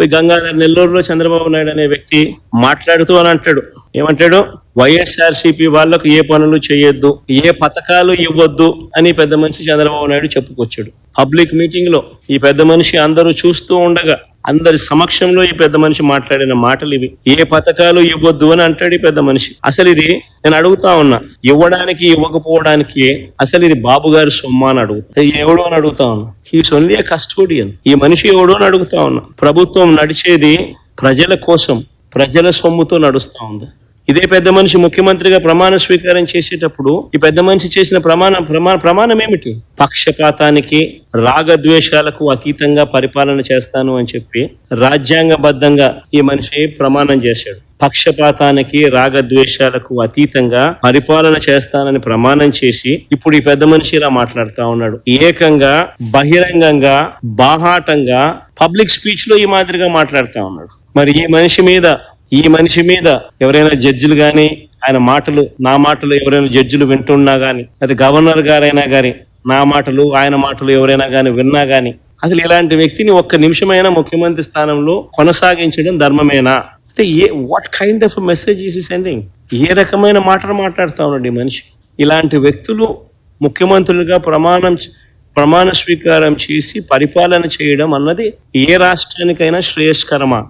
పోయి గంగాధర్ నెల్లూరులో చంద్రబాబు నాయుడు అనే వ్యక్తి మాట్లాడుతూ అని అంటాడు. ఏమంటాడు? వైఎస్ఆర్సీపీ వాళ్ళకు ఏ పనులు చేయొద్దు ఏ పథకాలు ఇవ్వద్దు అని పెద్ద మనిషి చంద్రబాబు నాయుడు చెప్పుకొచ్చాడు. పబ్లిక్ మీటింగ్లో ఈ పెద్ద మనిషి అందరూ చూస్తూ ఉండగా అందరి సమక్షంలో ఈ పెద్ద మనిషి మాట్లాడిన మాటలు ఇవి. ఏ పథకాలు ఇవ్వద్దు అని అంటాడు ఈ పెద్ద మనిషి. అసలు ఇది నేను అడుగుతా ఉన్నా ఇవ్వడానికి ఇవ్వకపోవడానికి అసలు ఇది బాబు గారి సొమ్మ అని అడుగుతా. ఎవడో అని అడుగుతా ఉన్నా. హీస్ ఓన్లీ ఏ కస్టోడియన్ ఈ మనిషి ఎవడో అని అడుగుతా ఉన్నా. ప్రభుత్వం నడిచేది ప్రజల కోసం ప్రజల సొమ్ముతో నడుస్తా ఉంది. ఇదే పెద్ద మనిషి ముఖ్యమంత్రిగా ప్రమాణ స్వీకారం చేసేటప్పుడు ఈ పెద్ద మనిషి చేసిన ప్రమాణం ప్రమాణ ప్రమాణం ఏమిటి? పక్షపాతానికి రాగద్వేషాలకు అతీతంగా పరిపాలన చేస్తాను అని చెప్పి రాజ్యాంగబద్ధంగా ఈ మనిషి ప్రమాణం చేశాడు. పక్షపాతానికి రాగద్వేషాలకు అతీతంగా పరిపాలన చేస్తానని ప్రమాణం చేసి ఇప్పుడు ఈ పెద్ద మనిషి ఇలా మాట్లాడుతా ఉన్నాడు. ఏకంగా బహిరంగంగా బాహాటంగా పబ్లిక్ స్పీచ్లో ఈ మాదిరిగా మాట్లాడుతా ఉన్నాడు. మరి ఈ మనిషి మీద ఈ మనిషి మీద ఎవరైనా జడ్జిలు కానీ ఆయన మాటలు నా మాటలు ఎవరైనా జడ్జిలు వింటున్నా కానీ అది గవర్నర్ గారైనా కానీ నా మాటలు ఆయన మాటలు ఎవరైనా కానీ విన్నా కానీ అసలు ఇలాంటి వ్యక్తిని ఒక్క నిమిషమైనా ముఖ్యమంత్రి స్థానంలో కొనసాగించడం ధర్మమేనా? అంటే ఏ what kind of message is sending ఏ రకమైన మాటలు మాట్లాడుతూ ఉన్నాడు ఈ మనిషి? ఇలాంటి వ్యక్తులు ముఖ్యమంత్రులుగా ప్రమాణం ప్రమాణ స్వీకారం చేసి పరిపాలన చేయడం అన్నది ఏ రాష్ట్రానికైనా శ్రేయస్కరమా?